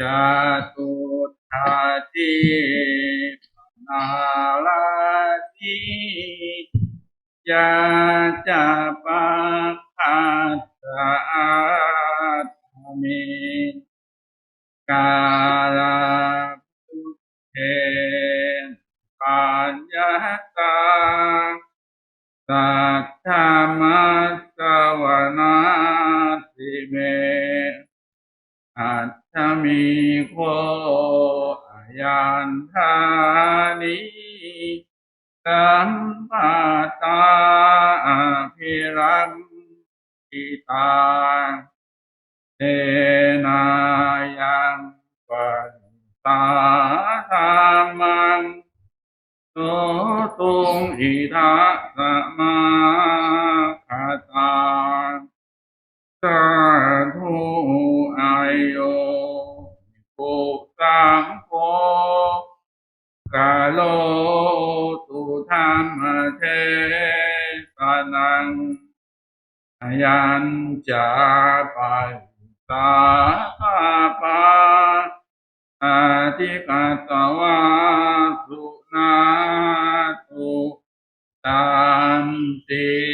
จตุธาทินาลาทิยาจะปะคัสสะเมกาลาพุทเทปัญญาตาสัทธามัสสวนาสิเมอัตถมีโคอายันธานิสัมปาตาอภิรัมปิตาเตนายังปันตาธรรมังโสตุงอิทัสสะมาคตาา โลตุธรรมเทสนังยัญจาปัสสาปาอาทิกาตวาสุนาตุตามติ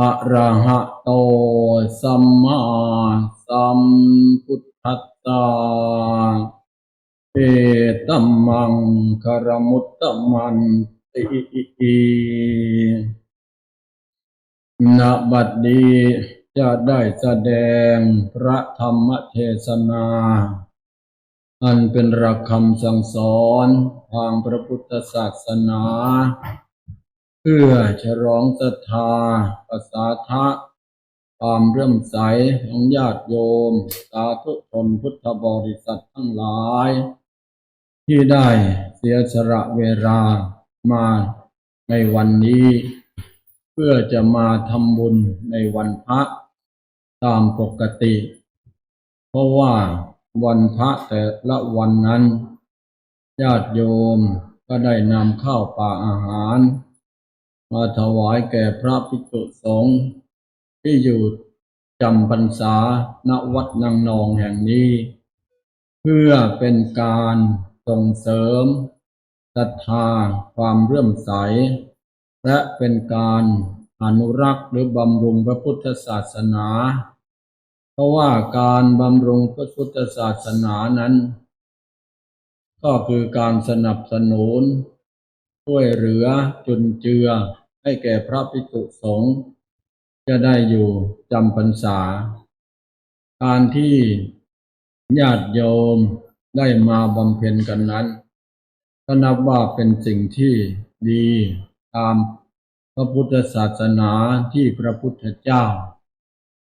อะระหะโตสัมมาสัมพุทธัสสะเอตัมมังคารมุตตมันติณบัดนี้จะได้แสดงพระธรรมเทศนา อันเป็นหลักคำสั่งสอนทางพระพุทธศาสนา พื่อฉลองศรัทธาประสาทะความเรื่มใสของญาติโยม สาธุชนพุทธบริษัททั้งหลาย ที่ได้เสียสละเวลามาในวันนี้ เพื่อจะมาทำบุญในวันพระตามปกติ เพราะว่าวันพระแต่ละวันนั้น ญาติโยมก็ได้นำข้าวปลาอาหาร มาถวายแก่พระภิกษุสงฆ์ที่อยู่จำพรรษาณวัดนางนองแห่งนี้ เพื่อเป็นการส่งเสริมศรัทธาความเรื่อมใส และเป็นการอนุรักษ์หรือบำรุงพระพุทธศาสนา เพราะว่าการบำรุงพระพุทธศาสนานั้น ก็คือการสนับสนุน ช่วยเหลือจุนเจือให้แก่พระภิกษุสงฆ์จะได้อยู่จำพรรษา การที่ญาติโยมได้มาบำเพ็ญกันนั้นก็นับว่าเป็นสิ่งที่ดีตามพระพุทธศาสนาที่พระพุทธเจ้า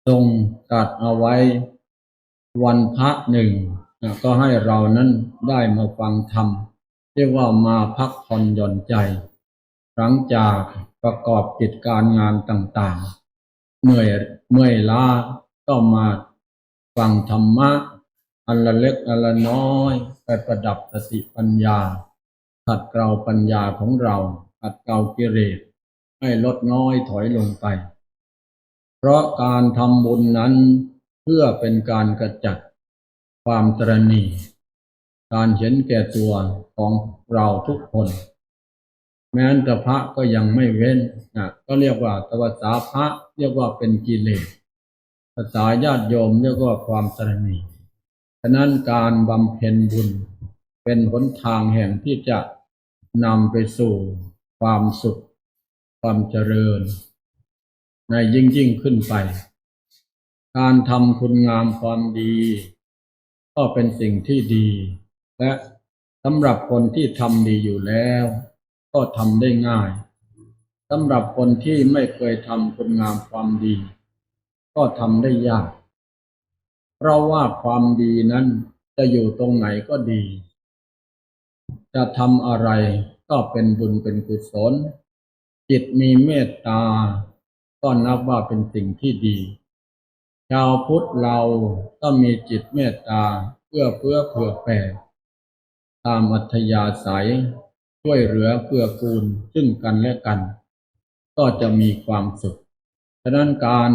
ทรงตรัสเอาไว้ วันพระหนึ่ง ก็ให้เรานั้นได้มาฟังธรรม เรียกว่ามาพักผ่อนหย่อนใจ หลังจากประกอบกิจการงานต่างๆ เมื่อยเมื่อยล้าก็มาฟังธรรมะ อันละเล็กอันละน้อยไปประดับสติปัญญาขัดเกลาปัญญาของเราขัดเกลากิเลสให้ลดน้อยถอยลงไป เพราะการทำบุญนั้นเพื่อเป็นการกระจัดความตรณี การเห็นแก่ตัวของเราทุกคน แม้นแต่พระก็ยังไม่เว้นนะก็เรียกว่าตวสาพระเรียกว่าเป็นกิเลสภาษาญาติโยมเรียกว่าความตรณีฉะนั้นการบำเพ็ญบุญเป็นหนทางแห่งที่จะนำไปสู่ความสุข ความเจริญ ในยิ่งยิ่งขึ้นไป การทำคุณงามความดี ก็เป็นสิ่งที่ดี และสำหรับคนที่ทำดีอยู่แล้ว ก็ทำได้ง่ายสำหรับคนที่ไม่เคยทำคุณงามความดี ก็ทำได้ยาก เพราะว่าความดีนั้นจะอยู่ตรงไหนก็ดี จะทำอะไรก็เป็นบุญเป็นกุศล จิตมีเมตตา ก็นับว่าเป็นสิ่งที่ดี ชาวพุทธเราก็มีจิตเมตตาเพื่อเพื่อเผื่อแผ่ ตามอัธยาศัยช่วยเหลือเกื้อกูลซึ่งกันและกัน ก็จะมีความสุข ฉะนั้นการ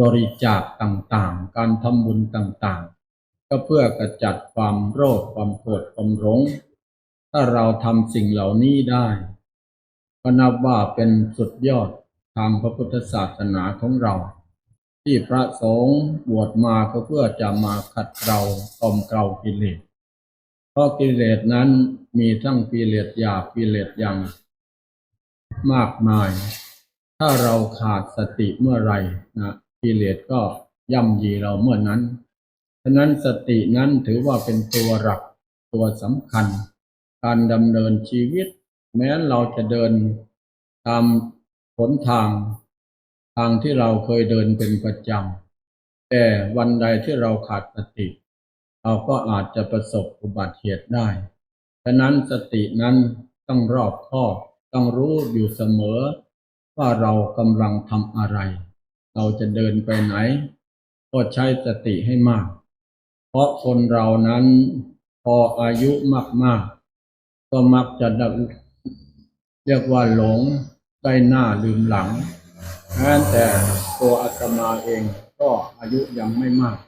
บริจาคต่างๆ การทำบุญต่างๆ ก็เพื่อกระจัดความโรคความโกรธความหลง ถ้าเราทำสิ่งเหล่านี้ได้ก็นับว่าเป็นสุดยอดทางพระพุทธศาสนาของเรา ที่พระสงฆ์บวชมาก็เพื่อจะมาขัดเกลากล่อมเกลากิเลส เพราะกิเลสนั้นมีทั้งกิเลสหยาบกิเลสยังมากมาย ถ้าเราขาดสติเมื่อไหรนะกิเลสก็ย่ำยีเราเมื่อนั้นฉะนั้นสตินั้นถือว่าเป็นตัวหลักตัวสำคัญ การดำเนินชีวิต แม้เราจะเดินตามหนทาง ทางที่เราเคยเดินเป็นประจำแต่วันใดที่เราขาดสติ เราก็อาจจะประสบอุบัติเหตุได้ ฉะนั้นสตินั้นต้องรอบคอบต้องรู้อยู่เสมอ ว่าเรากำลังทำอะไร เราจะเดินไปไหน ก็ใช้สติให้มาก เพราะคนเรานั้นพออายุมากๆ ก็มักจะเรียกว่าหลงได้หน้าลืมหลังแม้แต่ตัวอาตมาเองก็อายุยังไม่มาก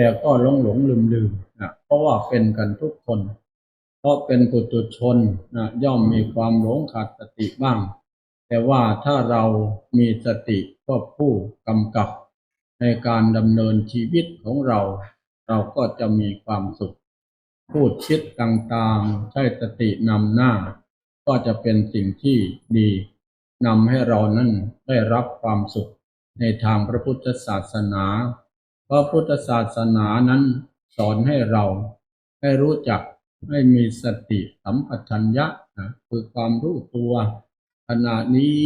แต่ก็หลงหลงลืมลืมนะเพราะว่าเป็นกันทุกคน เพราะเป็นปุถุชนนะย่อมมีความหลงขาดสติบ้าง แต่ว่าถ้าเรามีสติก็ผู้กำกับ ในการดำเนินชีวิตของเรา เราก็จะมีความสุข พูดคิดต่างๆ ใช้สตินำหน้า ก็จะเป็นสิ่งที่ดีนำให้เรานั้นได้รับความสุขในทางพระพุทธศาสนา เพราะพุทธศาสนานั้นสอนให้เราให้รู้จักให้มีสติสัมปชัญญะนะคือความรู้ตัวขณะนี้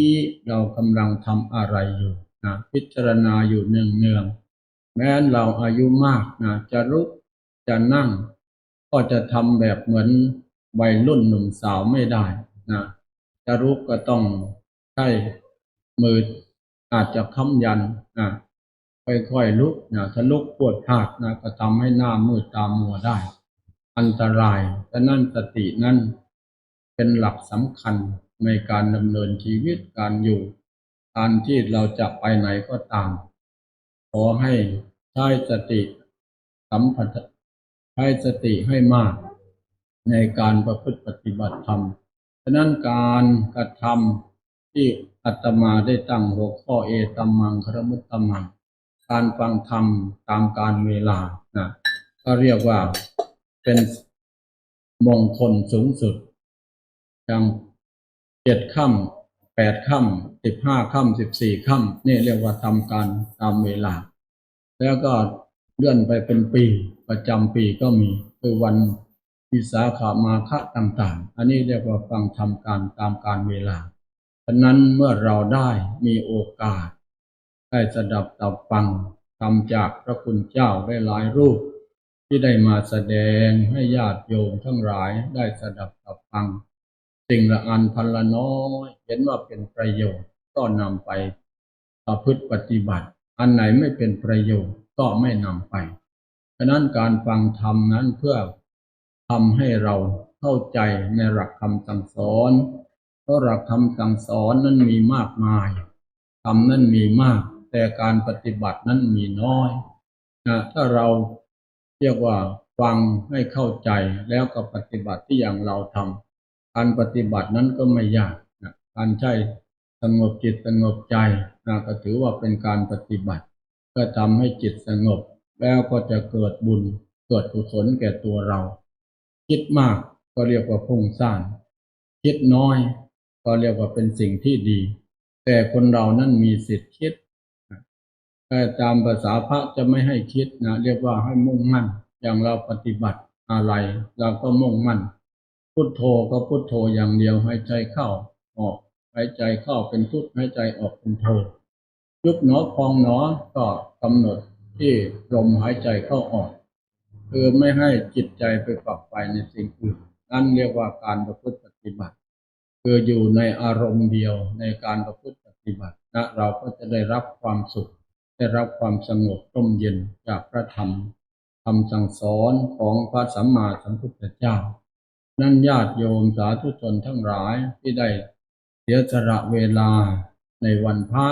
เรากำลังทำอะไรอยู่นะพิจารณาอยู่เนืองๆแม้นเราอายุมากนะจะลุกจะนั่ง ก็จะทำแบบเหมือนวัยรุ่นหนุ่มสาวไม่ได้นะจะลุกก็ต้องใช้มืออาจจะค้ำยันนะ ค่อยๆลุกนะถ้าลุกปวดพลาดนะก็ทำให้หน้ามืดตามัวได้ อันตรายแต่นั่นสตินั่นเป็นหลักสำคัญในการดำเนินชีวิตการอยู่การที่เราจะไปไหนก็ตาม ขอให้ใช้สติสัมผัสใช้สติให้มาก ในการประพฤติปฏิบัติธรรมฉะนั้นการกระทำที่อาตมาได้ตั้งหัวข้อเอตัมมังครมุตตมัง การฟังธรรมตามการเวลานะก็เรียกว่าเป็นมงคลสูงสุดอย่างเจ็ดค่ำแปดค่ำสิบห้าค่ำสิบสี่ค่ำนี่เรียกว่าทำการตามเวลา แล้วก็เลื่อนไปเป็นปีประจำปีก็มีคือวันวิสาขามาฆะต่างๆ อันนี้เรียกว่าฟังทำการตามการเวลาฉะนั้นเมื่อเราได้มีโอกาส ได้สดับตับฟังทำจากพระคุณเจ้าได้หลายรูป ที่ได้มาแสดงให้ญาติโยมทั้งหลายได้สดับตับฟัง สิ่งละอันพันละน้อยเห็นว่าเป็นประโยชน์ก็นำไปประพฤติปฏิบัติ อันไหนไม่เป็นประโยชน์ก็ไม่นำไปฉะนั้นการฟังธรรมนั้นเพื่อทำให้เราเข้าใจในหลักคำสั่งสอนเพราะหลักคำสั่งสอนนั้นมีมากมายธรรมนั้นมีมาก แต่การปฏิบัตินั้นมีน้อยนะถ้าเราเรียกว่าฟังให้เข้าใจแล้วก็ปฏิบัติที่อย่างเราทำการปฏิบัตินั้นก็ไม่ยากนะการใช้สงบจิตสงบใจนะก็ถือว่าเป็นการปฏิบัติเพื่อทำให้จิตสงบ แล้วก็จะเกิดบุญเกิดกุศลแก่ตัวเรา คิดมากก็เรียกว่าพุ่งสร้างคิดน้อยก็เรียกว่าเป็นสิ่งที่ดี แต่คนเรานั้นมีสิทธิ์คิด ต่ตามภาษาพระจะไม่ให้คิดนะเรียกว่าให้มุ่งมั่น อย่างเราปฏิบัติอะไรเราก็มุ่งมั่น พุทโธก็พุทโธอย่างเดียวหายใจเข้าออกหายใจเข้าเป็นพุทหายใจออกเป็นโธยุบหนอพองหนอก็กำหนดที่ลมหายใจเข้าออก คือไม่ให้จิตใจไปฝักใฝ่ในสิ่งอื่นนั่นเรียกว่าการประพฤติปฏิบัติ คืออยู่ในอารมณ์เดียวในการประพฤติปฏิบัตินะเราก็จะได้รับความสุข ได้รับความสงบร่มเย็นจากพระธรรมคำสั่งสอนของพระสัมมาสัมพุทธเจ้า นั่นญาติโยมสาธุชนทั้งหลายที่ได้เสียสละเวลาในวันพระ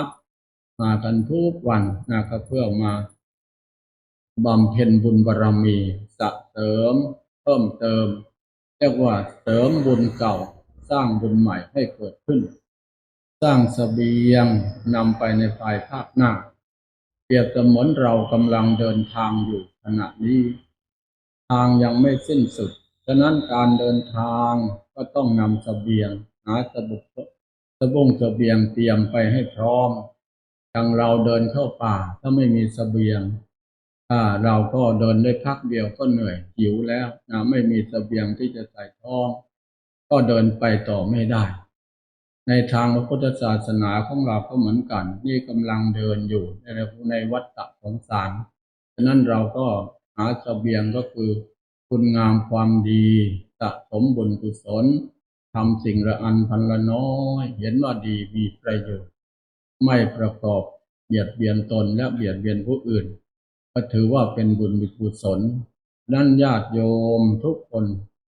มากันทุกวันนะก็เพื่อมาบำเพ็ญบุญบารรมีสะเสริม เพิ่มเติม เรียกว่าเสริมบุญเก่า สร้างบุญใหม่ให้เกิดขึ้น สร้างเสบียงนำไปในภายภาคหน้า รียบเสมือนเรากำลังเดินทางอยู่ขณะนี้ ทางยังไม่สิ้นสุด ฉะนั้นการเดินทางก็ต้องนำเสบียงหาสบุกสบุงเสบียงเตรียมไปให้พร้อมอย่างเราเดินเข้าป่าถ้าไม่มีเสบียงอ่าเราก็เดินได้พักเดียวก็เหนื่อยหิวแล้วนะไม่มีเสบียงที่จะใส่ท้อง ก็เดินไปต่อไม่ได้ ในทางพระพุทธศาสนาของเราก็เหมือนกัน นี่กำลังเดินอยู่ในในวัฏฏะสงสารฉะนั้นเราก็หาเสบียงก็คือ คุณงามความดีสะสมบุญกุศลทำสิ่งละอันพันละน้อย เห็นว่าดีมีประโยชน์ ไม่ประกอบเบียดเบียนตนและเบียดเบียนผู้อื่น ก็ถือว่าเป็นบุญมีกุศลนั่นญาติโยมทุกคน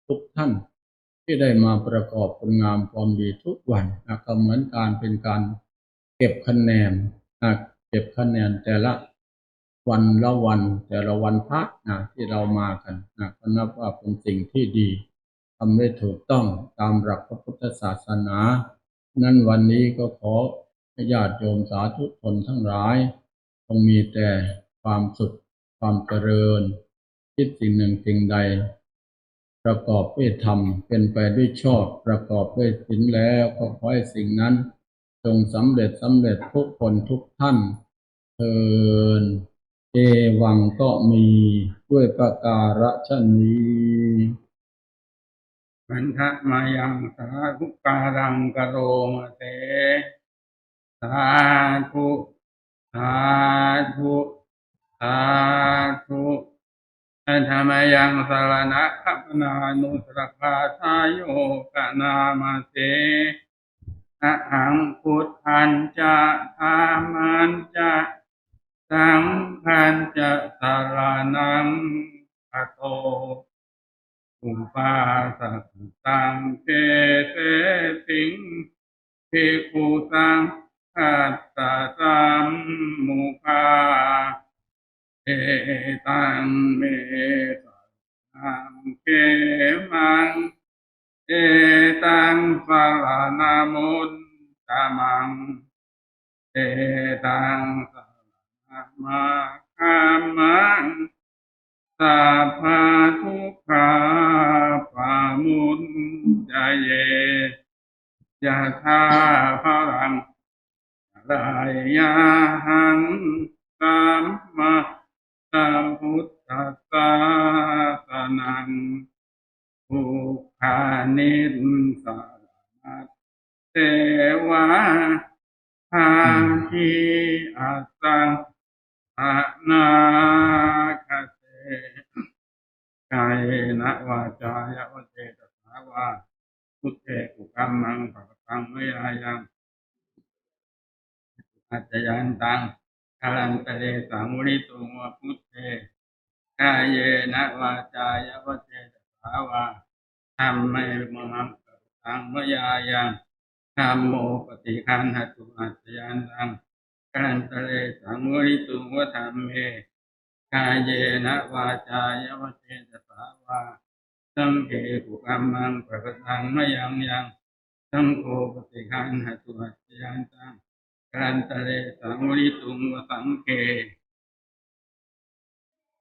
ทุกท่าน ที่ได้มาประกอบคุณงามความดีทุกวันนะก็เหมือนการเป็นการเก็บคะแนนนะเก็บคะแนนแต่ละวันละวันแต่ละวันพระนะที่เรามากันนะก็นับว่าเป็นสิ่งที่ดีทำได้ถูกต้องตามหลักพระพุทธศาสนา นั้นวันนี้ก็ขอญาติโยมสาธุชนทั้งหลายจงมีแต่ความสุขความเจริญ คิดสิ่งหนึ่งสิ่งใด ประกอบด้วยธรรมเป็นไปด้วยชอบ ประกอบด้วยศีลแล้วก็ขอให้สิ่งนั้น จงสำเร็จสำเร็จทุกคนทุกท่านเทินเอวังก็มีด้วยประการฉนี้มันทะมายังสาธุการังกโรมเตสาธุสาธุสาธุ อันธรรมยังสารณะขัปนานุสรคาทายโยกนามาเตอะหังพุทธันจะธรรมันจะสังฆันจะสารนังอโตอุปาสัตังเกเสสิงภิกขุสังขัตตะสัมมุขา ตังเมสังเกมังเอตังสารนามุตตะมังเอตังสารนามาคามังสัพพทุกขาปามุนจเยยะธาพลังรายยา กายนะวาจายะวเจตสาวาพุทเทกุกัมมังปะตังไม่รายังอาจยันตังคาลันตะเลสังวริตุงวพุทเทกายเยนะวาจายะวเจตสาวาธรรมไม่มังปะตังมยายังธรรมโมปฏิคันหตุอาจยันตังคาลันตะเลสังวริตุงวธรรมเม กายเยนะวาจายวเจตสาวาสังเกกุกัมมังปะกตังมะยังยังสังโฆปฏิคันหตุอัจยันตังกันตะเลสังวิตุงวสังเก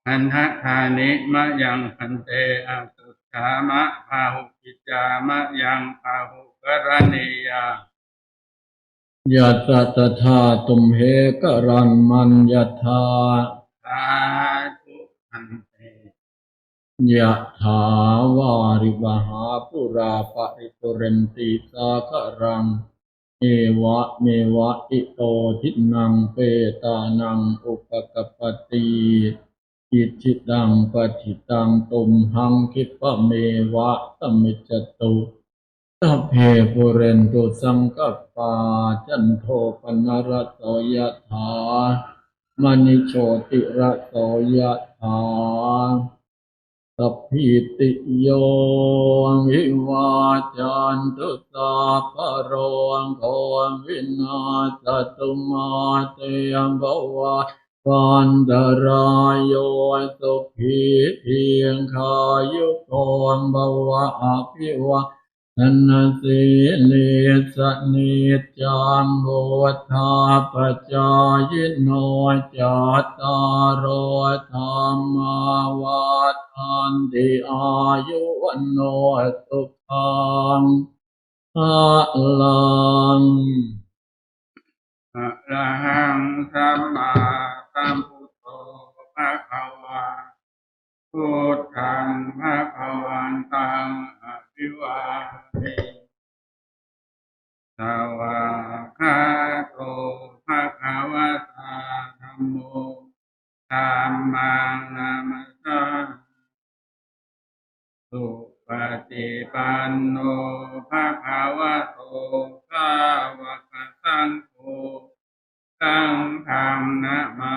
อันทะทานิมะยังพันเตอาสุขามะพาหุกิจามะยังพาหุกรณียายะตะตะธาตุมเหกรันมันยะธาาธุอันเตยะถาวาริวหาปุราปะริปุเรนติสาคารังเอวะเมวะอิโตทินังเปตานังอุปกปปติอิจิตังปฏิตังตุมหังคิปะเมวะสมิจตุสัพเพปุเรนตุสังกปปาจันโทปนรสโยะถา มณิโชติระโสยะถาสัพพิติโยวิวาจันตุสาพะโรโควินาศตุมาเตมภวะวันตรายโยสุขีเพียงคายุโกมภวะอภิวะนันสิเลสเนจจามโหธาปจายโนจัตารโอธรรมาวัฏันติอายุวันโนสุขังภะลังอะระหังสัมมาสัมพุทโธภะคะวาพุทธังภะคะวันตัง อภิวาเทสวากาโตภะคะวะตาธัมโมธัมมังนามัสสาสุปฏิปันโนภะคะวะโตสาวกสังโฆสังฆังนะมา